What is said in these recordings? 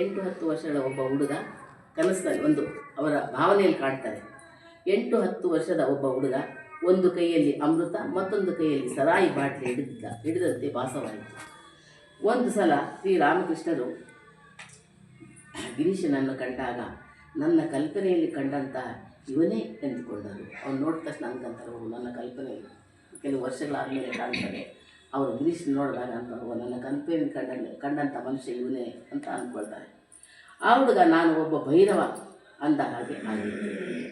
ಎಂಟು ಹತ್ತು ವರ್ಷಗಳ ಒಬ್ಬ ಹುಡುಗ ಕನಸಿನಲ್ಲಿ ಒಂದು ಅವರ ಭಾವನೆಯಲ್ಲಿ ಕಾಣ್ತಾರೆ. ಎಂಟು ಹತ್ತು ವರ್ಷದ ಒಬ್ಬ ಹುಡುಗ ಒಂದು ಕೈಯಲ್ಲಿ ಅಮೃತ ಮತ್ತೊಂದು ಕೈಯಲ್ಲಿ ಸರಾಯಿ ಬಾಟ್ಲಿ ಹಿಡಿದಿದ್ದ ಹಿಡಿದಂತೆ ಭಾಸವಾಯಿತು. ಒಂದು ಸಲ ಶ್ರೀರಾಮಕೃಷ್ಣರು ಗಿರೀಶನನ್ನು ಕಂಡಾಗ ನನ್ನ ಕಲ್ಪನೆಯಲ್ಲಿ ಕಂಡಂತಹ ಇವನೇ ಎಂದುಕೊಂಡರು. ಅವನು ನೋಡಿದ ತಕ್ಷಣ ಅನ್ಕೊಂತಾರೆ "ಓ, ನನ್ನ ಕಲ್ಪನೆಯಲ್ಲಿ ಕೆಲವು ವರ್ಷಗಳಾದಮೇಲೆ ಕಾಣ್ತಾರೆ ಅವರು ಗಿರೀಶ್ ನೋಡಿದಾಗ ಅಂತ ನನ್ನ ಕಲ್ಪನೆಯಲ್ಲಿ ಕಂಡ ಕಂಡಂಥ ಮನುಷ್ಯ ಇವನೇ ಅಂತ ಅಂದ್ಕೊಳ್ತಾರೆ ಆ ಹುಡುಗ ನಾನು ಒಬ್ಬ ಭೈರವ ಅಂದ ಹಾಗೆ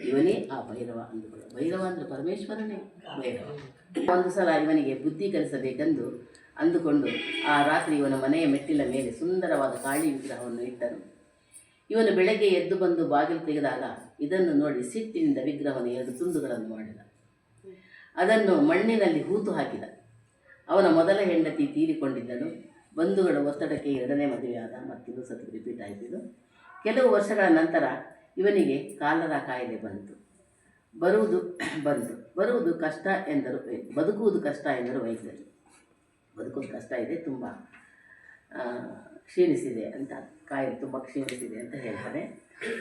ಇವನೇ ಆ ಭೈರವ ಅಂದುಕೊಳ್ಳ ಭೈರವ ಅಂದರೆ ಪರಮೇಶ್ವರನೇ. ಭೈರವ. ಒಂದು ಸಲ ಇವನಿಗೆ ಬುದ್ಧಿ ಕಲಿಸಬೇಕೆಂದು ಅಂದುಕೊಂಡು ಆ ರಾತ್ರಿ ಇವನ ಮನೆಯ ಮೆಟ್ಟಿಲ ಮೇಲೆ ಸುಂದರವಾದ ಕಾಳಿ ವಿಗ್ರಹವನ್ನು ಇಟ್ಟನು. ಇವನು ಬೆಳಗ್ಗೆ ಎದ್ದು ಬಂದು ಬಾಗಿಲು ತೆಗೆದಾಗ ಇದನ್ನು ನೋಡಿ ಸಿಟ್ಟಿನಿಂದ ವಿಗ್ರಹವನ್ನು ಎರಡು ತುಂಡುಗಳನ್ನು ಮಾಡಿದ. ಅದನ್ನು ಮಣ್ಣಿನಲ್ಲಿ ಹೂತು ಹಾಕಿದ. ಅವನ ಮೊದಲ ಹೆಂಡತಿ ತೀರಿಕೊಂಡಿದ್ದನು ಬಂಧುಗಳ ಒತ್ತಡಕ್ಕೆ ಎರಡನೇ ಮದುವೆಯಾದ ಮತ್ತಿದು ಸತಿ ರಿಪೀಟ್ ಆಯಿತು ಕೆಲವು ವರ್ಷಗಳ ನಂತರ ಇವನಿಗೆ ಕಾಲರ ಕಾಯಿಲೆ ಬಂತು. ಬರುವುದು ಬಂತು. ಬರುವುದು ಕಷ್ಟ ಎಂದರು, ಬದುಕುವುದು ಕಷ್ಟ ಎಂದರು ವೈದ್ಯರು. ಬದುಕೋದು ಕಷ್ಟ ಇದೆ, ತುಂಬ ಕ್ಷೀಣಿಸಿದೆ ಅಂತ, ಕಾಯಿಲೆ ತುಂಬ ಕ್ಷೀಣಿಸಿದೆ ಅಂತ ಹೇಳ್ತಾರೆ.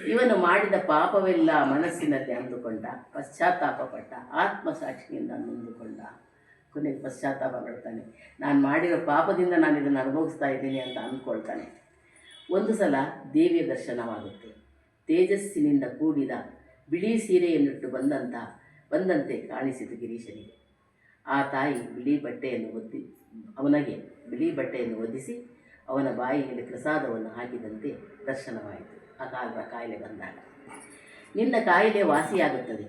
ಇವನು ಮಾಡಿದ ಪಾಪವೆಲ್ಲ ಮನಸ್ಸಿನಲ್ಲಿ ಅಂದುಕೊಂಡ ಪಶ್ಚಾತ್ತಾಪಪಟ್ಟ ಆತ್ಮಸಾಕ್ಷಿಯಿಂದ ನೊಂದುಕೊಂಡ ಕೊನೆಗೆ ಪಶ್ಚಾತ್ತಾಪ ಪಡ್ತಾನೆ. ನಾನು ಮಾಡಿರೋ ಪಾಪದಿಂದ ನಾನು ಇದನ್ನು ಅನುಭವಿಸ್ತಾ ಇದ್ದೀನಿ ಅಂತ ಅಂದ್ಕೊಳ್ತಾನೆ ಒಂದು ಸಲ ದೇವಿಯ ದರ್ಶನವಾಗುತ್ತೆ. ತೇಜಸ್ಸಿನಿಂದ ಕೂಡಿದ ಬಿಳಿ ಸೀರೆಯನ್ನಿಟ್ಟು ಬಂದಂತ, ಬಂದಂತೆ ಕಾಣಿಸಿತು ಗಿರೀಶನಿಗೆ. ಆ ತಾಯಿ ಬಿಳಿ ಬಟ್ಟೆಯನ್ನು ಒದ್ದಿ, ಅವನಿಗೆ ಬಿಳಿ ಬಟ್ಟೆಯನ್ನು ಒದಿಸಿ ಅವನ ಬಾಯಿಯಲ್ಲಿ ಪ್ರಸಾದವನ್ನು ಹಾಕಿದಂತೆ ದರ್ಶನವಾಯಿತು. ಆ ಕಾಲದ ಕಾಯಿಲೆ ಬಂದಾಗ. ನಿನ್ನ ಕಾಯಿಲೆ ವಾಸಿಯಾಗುತ್ತದೆ.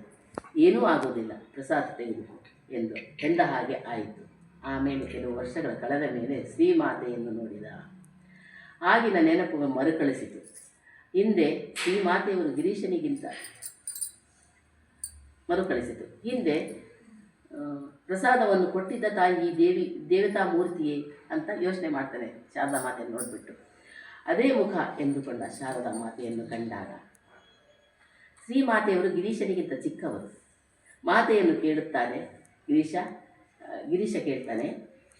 ಏನೂ ಆಗೋದಿಲ್ಲ ಪ್ರಸಾದ ತೆಗೆದುಕೋ. ಎಂದು ಎಂದ ಹಾಗೆ ಆಯಿತು. ಆಮೇಲೆ ಕೆಲವು ವರ್ಷಗಳ ಕಳೆದ ಮೇಲೆ ಶ್ರೀಮಾತೆಯನ್ನು ನೋಡಿದ. ಆಗಿನ ನೆನಪು ಮರುಕಳಿಸಿತು. ಹಿಂದೆ ಶ್ರೀಮಾತೆಯವರು ಗಿರೀಶನಿಗಿಂತ ಮರುಕಳಿಸಿತು. ಹಿಂದೆ ಪ್ರಸಾದವನ್ನು ಕೊಟ್ಟಿದ್ದ ತಾಯಿ ದೇವಿ, ದೇವತಾ ಮೂರ್ತಿಯೇ ಅಂತ ಯೋಚನೆ ಮಾಡ್ತಾನೆ ಶಾರದಾ ಮಾತೆಯನ್ನು ನೋಡಿಬಿಟ್ಟು. ಅದೇ ಮುಖ ಎಂದುಕೊಂಡ ಶಾರದಾ ಮಾತೆಯನ್ನು ಕಂಡಾಗ ಶ್ರೀಮಾತೆಯವರು ಗಿರೀಶನಿಗಿಂತ ಚಿಕ್ಕವರು. ಮಾತೆಯನ್ನು ಕೇಳುತ್ತಾನೆ ಗಿರೀಶ ಗಿರೀಶ ಕೇಳ್ತಾನೆ,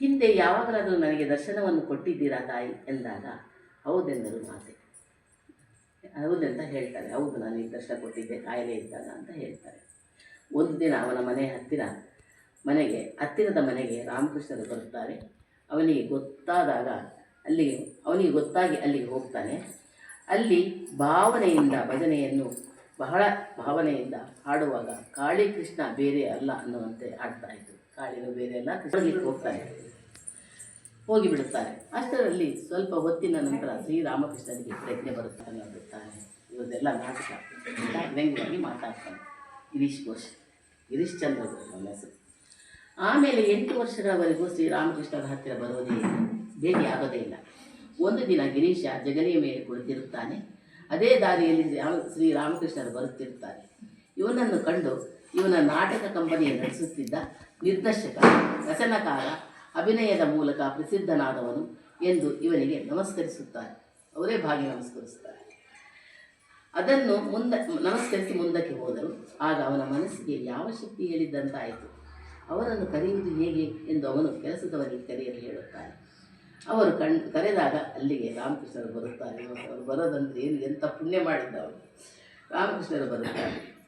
ಹಿಂದೆ ಯಾವಾಗಲಾದರೂ ನನಗೆ ದರ್ಶನವನ್ನು ಕೊಟ್ಟಿದ್ದೀರಾ ತಾಯಿ? ಎಂದಾಗ, ಹೌದೆಂದರು ಮಾತೆ. ಹೌದೆಂತ ಹೇಳ್ತಾರೆ. ಹೌದು, ನಾನು ಈ ದರ್ಶನ ಕೊಟ್ಟಿದ್ದೆ, ಕಾಯಿಲೆ ಇದ್ದಾಗ ಅಂತ ಹೇಳ್ತಾರೆ. ಒಂದು ದಿನ ಅವನ ಮನೆ ಹತ್ತಿರ, ಮನೆಗೆ, ಹತ್ತಿರದ ಮನೆಗೆ ರಾಮಕೃಷ್ಣರು ಬರುತ್ತಾರೆ. ಅವನಿಗೆ ಗೊತ್ತಾದಾಗ ಅಲ್ಲಿಗೆ, ಅವನಿಗೆ ಗೊತ್ತಾಗಿ ಅಲ್ಲಿಗೆ ಹೋಗ್ತಾನೆ. ಅಲ್ಲಿ ಭಾವನೆಯಿಂದ ಭಜನೆಯನ್ನು ಬಹಳ ಭಾವನೆಯಿಂದ ಹಾಡುವಾಗ ಕಾಳಿ ಕೃಷ್ಣ ಬೇರೆ ಅಲ್ಲ ಅನ್ನುವಂತೆ ಹಾಡ್ತಾ ಇದ್ರು. ಕಾಳಿನ ಬೇರೆ ಅಲ್ಲ ಕೃಷ್ಣನಿಗೆ ಹೋಗ್ತಾನೆ ಹೋಗಿಬಿಡುತ್ತಾರೆ ಅಷ್ಟರಲ್ಲಿ ಸ್ವಲ್ಪ ಹೊತ್ತಿನ ನಂತರ ಶ್ರೀರಾಮಕೃಷ್ಣನಿಗೆ ಪ್ರಜ್ಞೆ ಬರುತ್ತಾನೆ ಬಿಡುತ್ತಾನೆ ಇವರೆಲ್ಲ ನಾಟಕ. ವ್ಯಂಗ್ಯವಾಗಿ ಮಾತಾಡ್ತಾನೆ. ಗಿರೀಶ್ ಘೋಷ್. ಗಿರೀಶ್ ಚಂದ್ರ ಘೋಷ್ ಆಮೇಲೆ ಎಂಟು ವರ್ಷದವರೆಗೂ ಶ್ರೀರಾಮಕೃಷ್ಣರ ಹತ್ತಿರ ಬರೋದೇ ಇಲ್ಲ. ಭೇಟಿ ಆಗೋದೇ ಇಲ್ಲ. ಒಂದು ದಿನ ಗಿರೀಶ ಜಗಲಿಯ ಮೇಲೆ ಕುಳಿತಿರುತ್ತಾನೆ. ಅದೇ ದಾರಿಯಲ್ಲಿ ರಾಮ ಶ್ರೀರಾಮಕೃಷ್ಣರು ಬರುತ್ತಿರುತ್ತಾರೆ. ಇವನನ್ನು ಕಂಡು ಇವನ ನಾಟಕ ಕಂಪನಿಯ ನಡೆಸುತ್ತಿದ್ದ ನಿರ್ದೇಶಕ ರಚನಕಾರ, ಅಭಿನಯದ ಮೂಲಕ ಪ್ರಸಿದ್ಧನಾದವನು ಎಂದು ಇವನಿಗೆ ನಮಸ್ಕರಿಸುತ್ತಾರೆ. ಅವರೇ ಭಾಗಿ ನಮಸ್ಕರಿಸುತ್ತಾರೆ. ಅದನ್ನು ಮುಂದೆ ನಮಸ್ಕರಿಸಿ ಮುಂದಕ್ಕೆ ಹೋದರು. ಆಗ ಅವನ ಮನಸ್ಸಿಗೆ ಯಾವ ಶಕ್ತಿ ಹೇಳಿದ್ದಂತಾಯಿತು ಅವರನ್ನು ಕರೆಯುವುದು ಹೇಗೆ ಎಂದು ಅವನು ಕೆಲಸದವರಿಗೆ ಕರೆಯಲು ಹೇಳುತ್ತಾನೆ. ಅವರು ಕಣ್ ಕರೆದಾಗ ಅಲ್ಲಿಗೆ ರಾಮಕೃಷ್ಣರು ಬರುತ್ತಾರೆ. ಅವರು ಬರೋದಂದ್ರೆ ಏನು ಎಂಥ ಪುಣ್ಯ ಮಾಡಿದ್ದವರು ರಾಮಕೃಷ್ಣರು ಬರುತ್ತಾರೆ.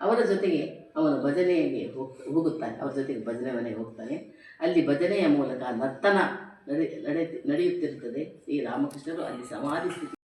ಅವರ ಜೊತೆಗೆ ಅವನು ಭಜನೆಯಲ್ಲಿ ಹೋಗ್, ಹೋಗುತ್ತಾನೆ. ಅವರ ಜೊತೆಗೆ ಭಜನೆ ಮನೆಗೆ ಹೋಗ್ತಾನೆ. ಅಲ್ಲಿ ಭಜನೆಯ ಮೂಲಕ ನರ್ತನ ನಡೆ ನಡೆ, ನಡೆಯುತ್ತಿರುತ್ತದೆ ಈ ರಾಮಕೃಷ್ಣರು. ಅಲ್ಲಿ ಸಮಾಧಿ